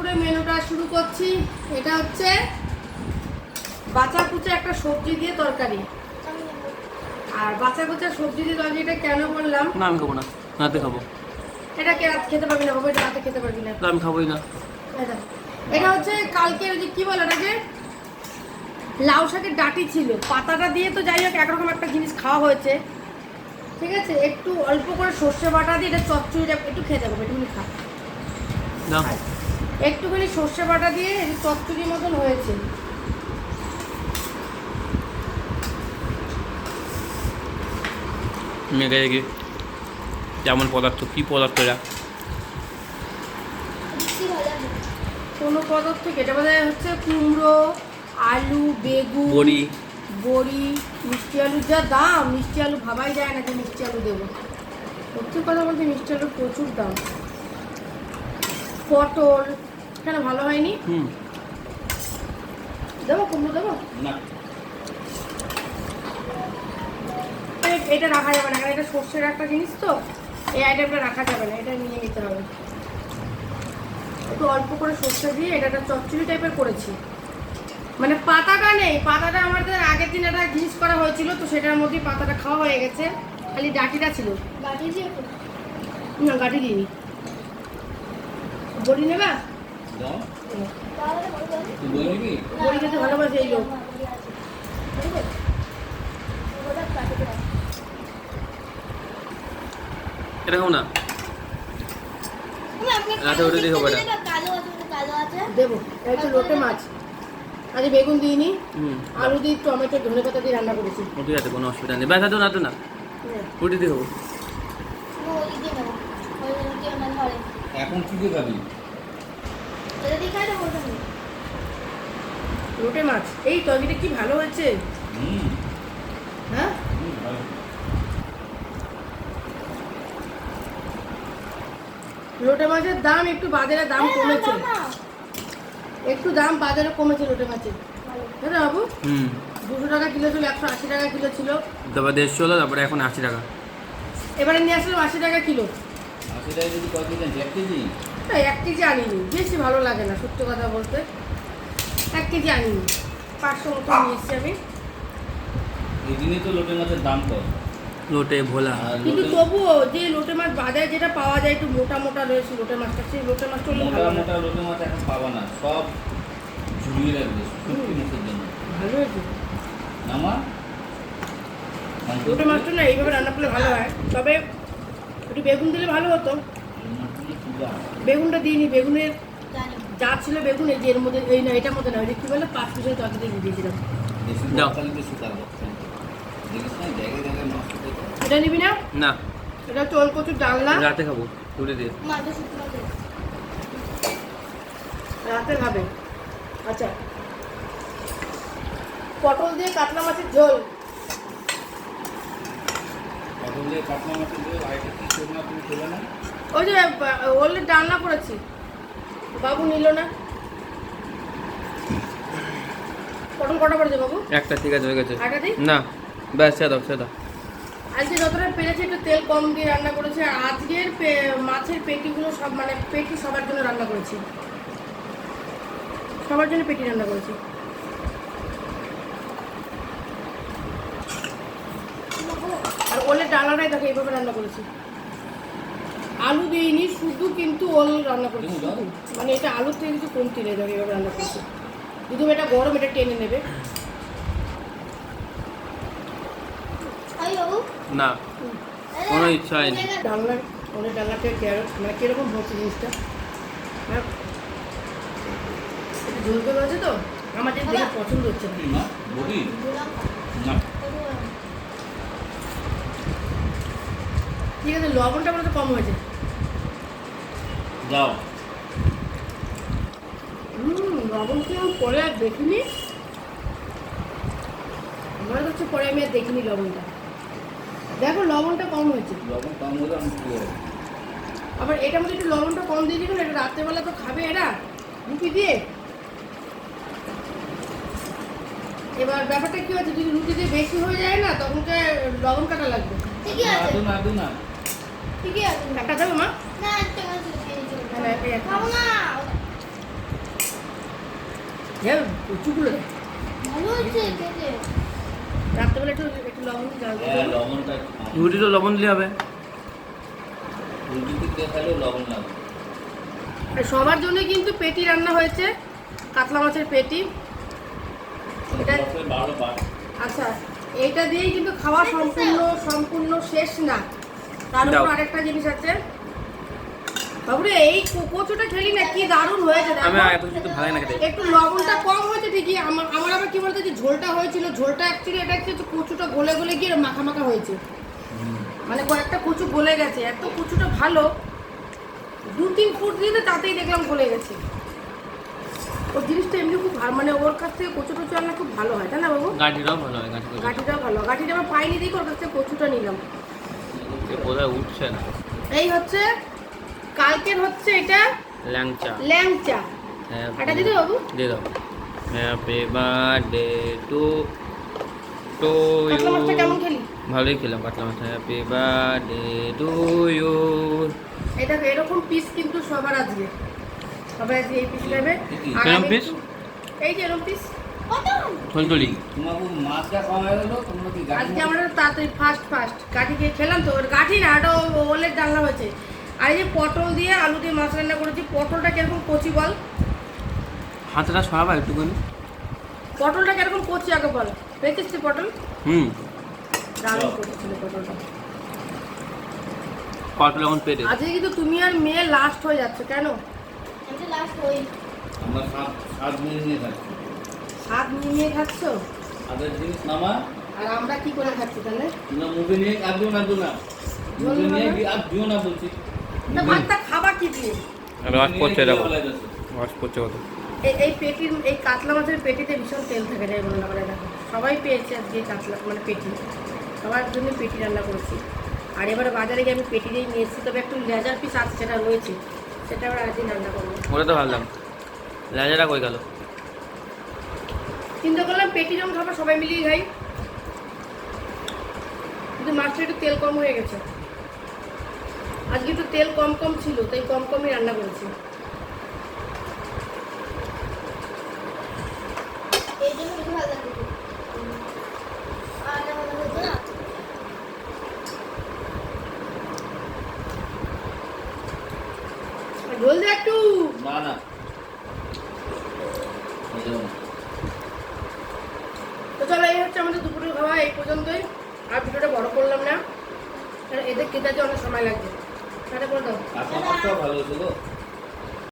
দুপুরে মেনুটা শুরু করছি। এটা হচ্ছে বাচ্চা কুচা একটা সবজি দিয়ে তরকারি। আর বাচ্চা কুচা সবজি দিয়ে তরকারিটা কেন বললাম না আমি খাব না। রাতে খাব। এটা কে রাত খেতে পারবি না বাবা? এটা রাতে খেতে পারবি না। আমি খাবোই না। এটা এটা হচ্ছে কালকে ওই যে কি বলে ওটাকে? লাউ শাকের ডাটি ছিল। পাতাটা দিয়ে তো যাই হোক একরকম একটা জিনিস খাওয়া হয়েছে। ঠিক আছে? একটু অল্প করে সর্ষে বাটা দিয়ে এটা চচ্চড়িটা একটু খেয়ে যাব একটুখানি খা। না একটুখানি সর্ষে বাটা দিয়ে এই চচ্চড়ির মতন হয়েছে। মেঘে দেখি যেমন পদার্থ কি পদার্থ এরা কোনো পদার্থ কেটে বোধ হচ্ছে কুমড়ো আলু বেগুন বড়ি। বড়ি মিষ্টি আলুর যা দাম মিষ্টি আলু ভাবাই যায় না যে মিষ্টি আলু দেবো। সত্যি কথা বলতে মিষ্টি আলুর প্রচুর দাম। পটল কেন ভালো হয়নি। হুম। দেবো কুমড়ো দেবো? না। এটা রাখা যাবে না কারণ এটা সর্ষের একটা জিনিস তো। এই আইটেমটা রাখা যাবে না এটা নিয়ে নিতে হবে। একটু অল্প করে সর্ষে দিয়ে এটা একটা চচ্চড়ি টাইপের করেছি। মানে পাতাটা নেই পাতাটা আমাদের আগের দিন একটা জিনিস করা হয়েছিল তো সেটার মধ্যেই পাতাটা খাওয়া হয়ে গেছে। খালি ডাটিটা ছিল। না গাঠি দিইনি। বড়ি নেবা? বড়ি খেতে ভালোবাসে এই লোক এটা খাব না। রাতে উঠে দেখো বেটা। দেবো। এটা লোটে মাছ। আজ বেগুন দিইনি হুম আলু দিয়ে টমেটো ধনে পাতা দিয়ে রান্না করেছি। ঠিক আছে কোনো অসুবিধা নেই। ব্যথা তো না তো না উঠে দিয়ে খাব। এখন কি দিয়ে খাবি? লোটে মাছ। এই তরকারিটা কি ভালো হয়েছে? হ্যাঁ? লোটে মাছের দাম একটু বাজারে দাম কমেছে। একটু দাম বাজারে কমেছে লোটে মাছের। না বাবু? দুশো টাকা কিলো ছিল একশো আশি টাকা কিলো ছিল। তারপর দেড়শো হলো তারপরে এখন আশি টাকা। এবারে নিয়ে আসলাম আশি টাকা কিলো। আশি টাকা যদি কত কেজি? না এক কেজি আনিনি। বেশি ভালো লাগে না সত্যি কথা বলতে। এক কেজি আনিনি। পাঁচশো মতো নিয়ে এসেছি আমি। এই তো লোটের মাছের দাম কম। লোটে ভোলা। কিন্তু তবুও যে লোটে মাছ বাজারে যেটা পাওয়া যায় একটু মোটা মোটা রয়েছে লোটে মাছটা। সেই লোটে মাছটা মোটা মোটা লোটের মাছ এখন পাবা না। সব ঝুলিয়ে রাখবে শুটকি মাছের জন্য। ভালো হয়েছে। নামা লোটে মাছটা না এইভাবে রান্না করলে ভালো হয়। তবে একটু বেগুন দিলে ভালো হতো। বেগুনটা দিইনি বেগুনের যা ছিল বেগুন এই যে এর মধ্যে এই না এটার মধ্যে না ওই কি বলে পাঁচ পিসের তরকারি দিয়ে দিয়েছিলাম এটা নিবি না? না। এটা ওল কচুর ডালনা। রাতে খাব উঠে দিয়ে রাতে খাবে। আচ্ছা। পটল দিয়ে কাতলা মাছের ঝোল। পটল দিয়ে কাতলা মাছের দিয়ে আরেকটা কি না তুমি খেলে না? ওই যে ওলের ডালনা করেছি বাবু নিল না। পটল কটা পড়েছে বাবু? একটা ঠিক আছে হয়ে গেছে। না ব্যাস সে দাও সে দাও। আজকে যতটা পেরেছি একটু তেল কম দিয়ে রান্না করেছি। আর আজকের মাছের পেটিগুলো সব মানে পেটি সবার জন্য রান্না করেছি। সবার জন্য পেটি রান্না করেছি। আর ওলের ডালাটাই দেখো এইভাবে রান্না করেছি। আলু দিইনি শুধু কিন্তু ওল রান্না করেছি মানে এটা আলুর থেকে কিছু কমতি নেই দেখো এইভাবে রান্না করেছি। শুধু এটা গরম এটা টেনে নেবে। না কোনো ইচ্ছা হয়নি। ডালনা ওদের ডালনাটা কেরো মানে কীরকম হচ্ছে জিনিসটা? হ্যাঁ। ঝোল ঝোল আছে তো? আমার দেখে পছন্দ হচ্ছে। না কি মা বড়ি না ঠিক আছে লবণটা বলতে কম হয়েছে। যাও হুম লবণ কি পরে আর দেখিনি? আমার কাছে পরে আমি আর দেখিনি লবণটা। দেখো লবণটা কম হয়েছে। লবণ কম হলে আমি? আবার এটার মধ্যে একটু লবণটা কম দিয়ে দিবেন এটা রাত্রেবেলা তো খাবে এরা। রুটি দিয়ে। এবার ব্যাপারটা কি হচ্ছে যদি রুটি দিয়ে বেশি হয়ে যায় না তখন তো লবণ কাটা লাগবে। আদু না। দেবো মা? হ্যাঁ। হ্যাঁ। রুটি তো লবণ দিলে হবে। সবার জন্য কিন্তু পেটি রান্না হয়েছে কাতলা মাছের পেটি। আচ্ছা এইটা দিয়েই কিন্তু খাওয়া সম্পূর্ণ সম্পূর্ণ শেষ না। তার উপর আরেকটা জিনিস আছে। বাবুরে এই কচুটা খেলি না কি দারুণ হয়েছে আমি এত কিছু ভালো না খেতে। একটু লবণটা কম হয়েছে ঠিকই আমার আমার আবার কি বলতে যে ঝোলটা হয়েছিল ঝোলটা অ্যাকচুয়ালি এটা হচ্ছে কচুটা গলে গলে গিয়ে মাখা মাখা হয়েছে। মানে কয়েকটা কচু গলে গেছে এত কচুটা ভালো দু তিন ফুট তাতেই দেখলাম গলে গেছে। ওর জিনিসটা এমনি খুব ভালো মানে ওর কাছ থেকে কচু টচু খুব ভালো হয় তাই না বাবু? গাঠিটাও ভালো হয় গাঠিটাও ভালো গাঠিটা আমার পাইনি দেখে ওর কাছ থেকে কচুটা নিলাম। কোথায় উঠছে না। এই হচ্ছে কালকের হচ্ছে এটা ল্যাংচা। ল্যাংচা। এটা দিতে বাবু। দিয়ে দাও। হ্যাপি বার্থডে টু টু কেমন ইউ খেলি? ভালোই খেলাম কাতলা মাছ। হ্যাপি বার্থডে টু ইউ এটা এরকম পিস কিন্তু সবার আজকে সবাই আজকে এই পিস নেবে আর এই যে এরকম পিস হয়ে কি আজকে আমরা তাড়াতাড়ি ফার্স্ট ফার্স্ট গাঠি খেয়ে খেলাম তো ওর গাঠি না ওটা ওলের ডালনা হয়েছে। আর এই যে পটল দিয়ে আলু দিয়ে মাছ রান্না করেছি পটলটা কীরকম কচি বল? হাতটা সরাবা একটুখানি। পটলটা কীরকম কচি আগে বল। পেয়েছিস তুই পটল? হুম। দারুণ করেছিল পটলটা। পটল এখন পেটে? আজকে কিন্তু তুমি আর মেয়ে লাস্ট হয়ে যাচ্ছে কেন? লাস্ট হই আমরা সাত সাত মিনিট নিয়ে থাকি। হাত নিয়ে নিয়ে খাচ্ছ? আগের জিনিস নামা আর আমরা কি করে খাচ্ছি তাহলে? তোমরা মুখে নিয়ে আর না দিও না। মুখে নিয়ে কি আর দিও না বলছি। তা ভাতটা খাবা কি দিয়ে? রস পড়ছে দেখো। রস পড়ছে কত? এই এই পেটির এই কাতলা মাছের পেটিতে ভীষণ তেল থাকে রে বলে করে দেখো। সবাই পেয়েছে আজকে কাতলা মানে পেটি। সবার জন্য পেটি রান্না করেছি। আর এবারে বাজারে গিয়ে আমি পেটি দিয়ে নিয়ে এসেছি তবে একটু লেজার পিস আছে সেটা রয়েছে। সেটা আবার আরেকদিন রান্না করব। ওটা তো ভাবলাম। লাজারা কই গেল? চিন্তা করলাম পেটি যখন খাবার সবাই মিলিয়ে খাই। কিন্তু মাছটা একটু তেল কম হয়ে গেছে। আজকে একটু তেল কম কম ছিল তাই কম কমই রান্না করেছি। ঝোল দে একটু। না না এই যাও না। তো চলো এই হচ্ছে আমাদের দুপুরের খাওয়া এই পর্যন্তই। আর ভিডিওটা বড় করলাম না। এদের খেতে অনেক সময় লাগবে। তাহলে ভালো ছিল